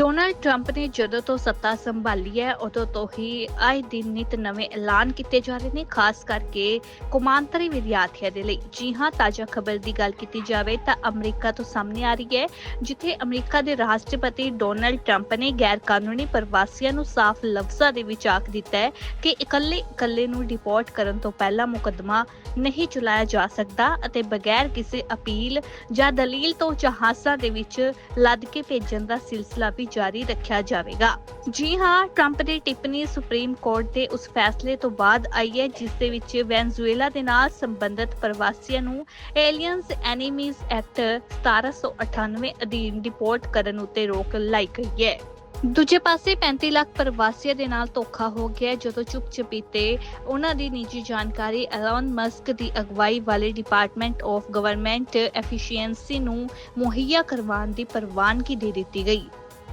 Donald Trump ਨੇ ਜਦੋਂ ਤੋਂ ਸੱਤਾ ਸੰਭਾਲੀ ਹੈ, ਉਦੋਂ ਤੋਂ ਹੀ ਆਏ ਦਿਨ ਨਿਤ ਨਵੇਂ ਐਲਾਨ ਕੀਤੇ ਜਾ ਰਹੇ ਨੇ, ਖਾਸ ਕਰਕੇ ਕੌਮਾਂਤਰੀ ਵਿਦਿਆਰਥੀਆਂ ਦੇ ਲਈ। ਜੀ ਹਾਂ, ਤਾਜ਼ਾ ਖਬਰ ਦੀ ਗੱਲ ਕੀਤੀ ਜਾਵੇ ਤਾਂ ਅਮਰੀਕਾ ਤੋਂ ਸਾਹਮਣੇ ਆ ਰਹੀ ਹੈ, ਜਿੱਥੇ ਅਮਰੀਕਾ ਦੇ ਰਾਸ਼ਟਰਪਤੀ ਡੋਨਾਲਡ ਟਰੰਪ ਨੇ ਗੈਰ ਕਾਨੂੰਨੀ ਪ੍ਰਵਾਸੀਆਂ ਨੂੰ ਸਾਫ਼ ਲਫ਼ਜ਼ਾਂ ਦੇ ਵਿੱਚ ਆਖ ਦਿੱਤਾ ਹੈ ਕਿ ਇਕੱਲੇ ਇਕੱਲੇ ਨੂੰ ਡਿਪੋਰਟ ਕਰਨ ਤੋਂ ਪਹਿਲਾਂ ਮੁਕੱਦਮਾ ਨਹੀਂ ਚਲਾਇਆ ਜਾ ਸਕਦਾ ਅਤੇ ਬਗੈਰ ਕਿਸੇ ਅਪੀਲ ਜਾਂ ਦਲੀਲ ਤੋਂ ਜਹਾਜ਼ਾਂ ਦੇ ਵਿੱਚ ਲੱਦ ਕੇ ਭੇਜਣ ਦਾ ਸਿਲਸਿਲਾ ਵੀ ਜਾਰੀ ਰੱਖਿਆ ਜਾਵੇਗਾ। ਜੀ ਹਾਂ ਟਰੰਪ ਦੀ ਟਿੱਪਣੀ ਸੁਪਰੀਮ ਕੋਰਟ ਦੇ ਉਸ ਫੈਸਲੇ ਤੋਂ ਬਾਅਦ ਆਈ ਹੈ, ਜਿਸ ਦੇ ਵਿੱਚ ਵੈਨਜ਼ੂਏਲਾ ਦੇ ਨਾਲ ਸੰਬੰਧਿਤ ਪ੍ਰਵਾਸੀਆਂ ਨੂੰ ਏਲੀਅਨਸ ਐਨੀਮੀਜ਼ ਐਕਟ 1798 ਅਧੀਨ ਡਿਪੋਰਟ ਕਰਨ ਉੱਤੇ ਰੋਕ ਲਾਈ ਗਈ ਹੈ। ਦੂਜੇ ਪਾਸੇ 35 ਲੱਖ ਪ੍ਰਵਾਸੀਆਂ ਦੇ ਨਾਲ ਧੋਖਾ ਹੋ ਗਿਆ ਜਦੋਂ ਚੁੱਪ ਚਪੀਤੇ ਉਹਨਾਂ ਦੀ ਨਿੱਜੀ ਜਾਣਕਾਰੀ ਐਲਨ ਮਸਕ ਦੀ ਅਗਵਾਈ ਵਾਲੇ ਡਿਪਾਰਟਮੈਂਟ ਆਫ ਗਵਰਨਮੈਂਟ ਐਫੀਸ਼ੀਐਂਸੀ ਨੂੰ ਮੁਹੱਈਆ ਕਰਵਾਉਣ ਦੀ ਪ੍ਰਵਾਨਗੀ ਦੇ ਦਿੱਤੀ ਗਈ।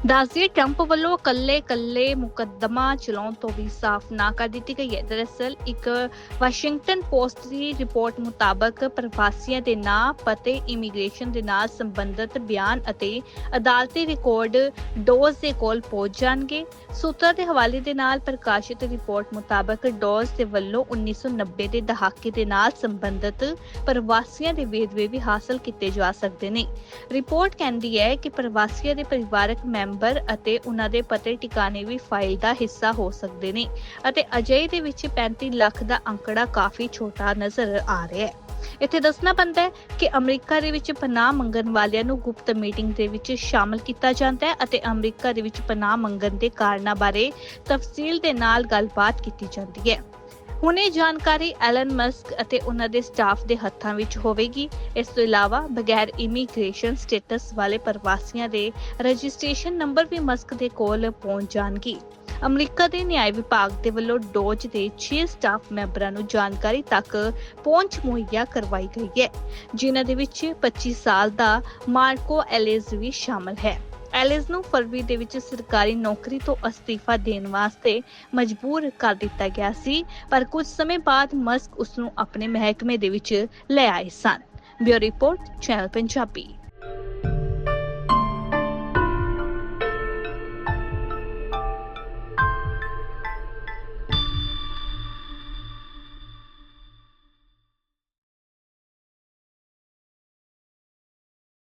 ਦੱਸਦੇ ਟਰੰਪ ਵੱਲੋਂ ਕੱਲੇ-ਕੱਲੇ ਮੁਕੱਦਮਾ ਚਲਾਉਣ ਤੋਂ ਵੀ ਸਾਫ਼ ਨਾ ਕਰ ਦਿੱਤੀ ਗਈ ਹੈ। ਦਰਅਸਲ, ਇੱਕ ਵਾਸ਼ਿੰਗਟਨ ਪੋਸਟ ਦੀ ਰਿਪੋਰਟ ਮੁਤਾਬਕ ਪ੍ਰਵਾਸੀਆਂ ਦੇ ਨਾਂ, ਪਤੇ ਇਮੀਗ੍ਰੇਸ਼ਨ ਦੇ ਨਾਲ ਸੰਬੰਧਿਤ ਬਿਆਨ ਅਤੇ ਅਦਾਲਤੀ ਰਿਕਾਰਡ ਡੋਜ਼ ਦੇ ਕੋਲ ਪਹੁੰਚ ਜਾਣਗੇ। ਸੂਤਰਾਂ ਦੇ ਹਵਾਲੇ ਦੇ ਨਾਲ ਪ੍ਰਕਾਸ਼ਿਤ ਰਿਪੋਰਟ ਮੁਤਾਬਕ ਡੋਜ਼ ਦੇ ਵੱਲੋਂ 1990 ਦੇ ਦਹਾਕੇ ਦੇ ਨਾਲ ਸੰਬੰਧਿਤ ਪ੍ਰਵਾਸੀਆਂ ਦੇ ਵੇਰਵੇ ਵੀ ਹਾਸਲ ਕੀਤੇ ਜਾ ਸਕਦੇ ਨੇ। ਰਿਪੋਰਟ ਕਹਿੰਦੀ ਹੈ ਕਿ ਪ੍ਰਵਾਸੀਆਂ ਦੇ ਪਰਿਵਾਰਕ ਮੈਂਬਰ ਅਤੇ ਉਹਨਾਂ ਦੇ ਪਤੇ ਟਿਕਾਣੇ ਵੀ ਫਾਈਲ ਦਾ ਹਿੱਸਾ ਹੋ ਸਕਦੇ ਨੇ ਅਤੇ ਅਜੇ ਦੇ ਵਿੱਚ 35 ਲੱਖ ਦਾ ਅੰਕੜਾ ਕਾਫੀ ਛੋਟਾ ਨਜ਼ਰ ਆ ਰਿਹਾ ਹੈ। ਇੱਥੇ ਦੱਸਣਾ ਪੈਂਦਾ ਹੈ ਕਿ ਅਮਰੀਕਾ ਦੇ ਵਿੱਚ ਪਨਾਹ ਮੰਗਣ ਵਾਲਿਆਂ ਨੂੰ ਗੁਪਤ ਮੀਟਿੰਗ ਦੇ ਵਿੱਚ ਸ਼ਾਮਲ ਕੀਤਾ ਜਾਂਦਾ ਹੈ ਅਤੇ ਅਮਰੀਕਾ ਦੇ ਵਿੱਚ ਪਨਾਹ ਮੰਗਣ ਦੇ ਕਾਰਨਾਂ ਬਾਰੇ ਤਫਸੀਲ ਦੇ ਨਾਲ ਗੱਲਬਾਤ ਕੀਤੀ ਜਾਂਦੀ ਹੈ। ਹੁਣ ਇਹ ਜਾਣਕਾਰੀ ਐਲਨ ਮਸਕ ਅਤੇ ਉਹਨਾਂ ਦੇ ਸਟਾਫ ਦੇ ਹੱਥਾਂ ਵਿੱਚ ਹੋਵੇਗੀ। ਇਸ ਤੋਂ ਇਲਾਵਾ ਬਗੈਰ ਇਮੀਗ੍ਰੇਸ਼ਨ ਸਟੇਟਸ ਵਾਲੇ ਪ੍ਰਵਾਸੀਆਂ ਦੇ ਰਜਿਸਟ੍ਰੇਸ਼ਨ ਨੰਬਰ ਵੀ ਮਸਕ ਦੇ ਕੋਲ ਪਹੁੰਚ ਜਾਣਗੇ। ਅਮਰੀਕਾ ਦੇ ਨਿਆਂ ਵਿਭਾਗ ਦੇ ਵੱਲੋਂ ਡੋਜ ਦੇ 6 ਸਟਾਫ ਮੈਂਬਰਾਂ ਨੂੰ ਜਾਣਕਾਰੀ ਤੱਕ ਪਹੁੰਚ ਮੁਹੱਈਆ ਕਰਵਾਈ ਗਈ ਹੈ, ਜਿਨ੍ਹਾਂ ਦੇ ਵਿੱਚ 25 ਸਾਲ ਦਾ ਮਾਰਕੋ ਐਲਿਸ ਵੀ ਸ਼ਾਮਲ ਹੈ। ਐਲਿਸ ਨੂੰ ਫਰਵਰੀ ਦੇ ਵਿੱਚ ਸਰਕਾਰੀ ਨੌਕਰੀ ਤੋਂ ਅਸਤੀਫਾ ਦੇਣ ਵਾਸਤੇ ਮਜਬੂਰ ਕਰ ਦਿੱਤਾ ਗਿਆ ਸੀ, ਪਰ ਕੁਝ ਸਮੇਂ ਬਾਅਦ ਮਸਕ ਉਸ ਨੂੰ ਆਪਣੇ ਮਹਿਕਮੇ ਦੇ ਵਿੱਚ ਲੈ ਆਏ ਸਨ। Bureau report, channel Punjabi.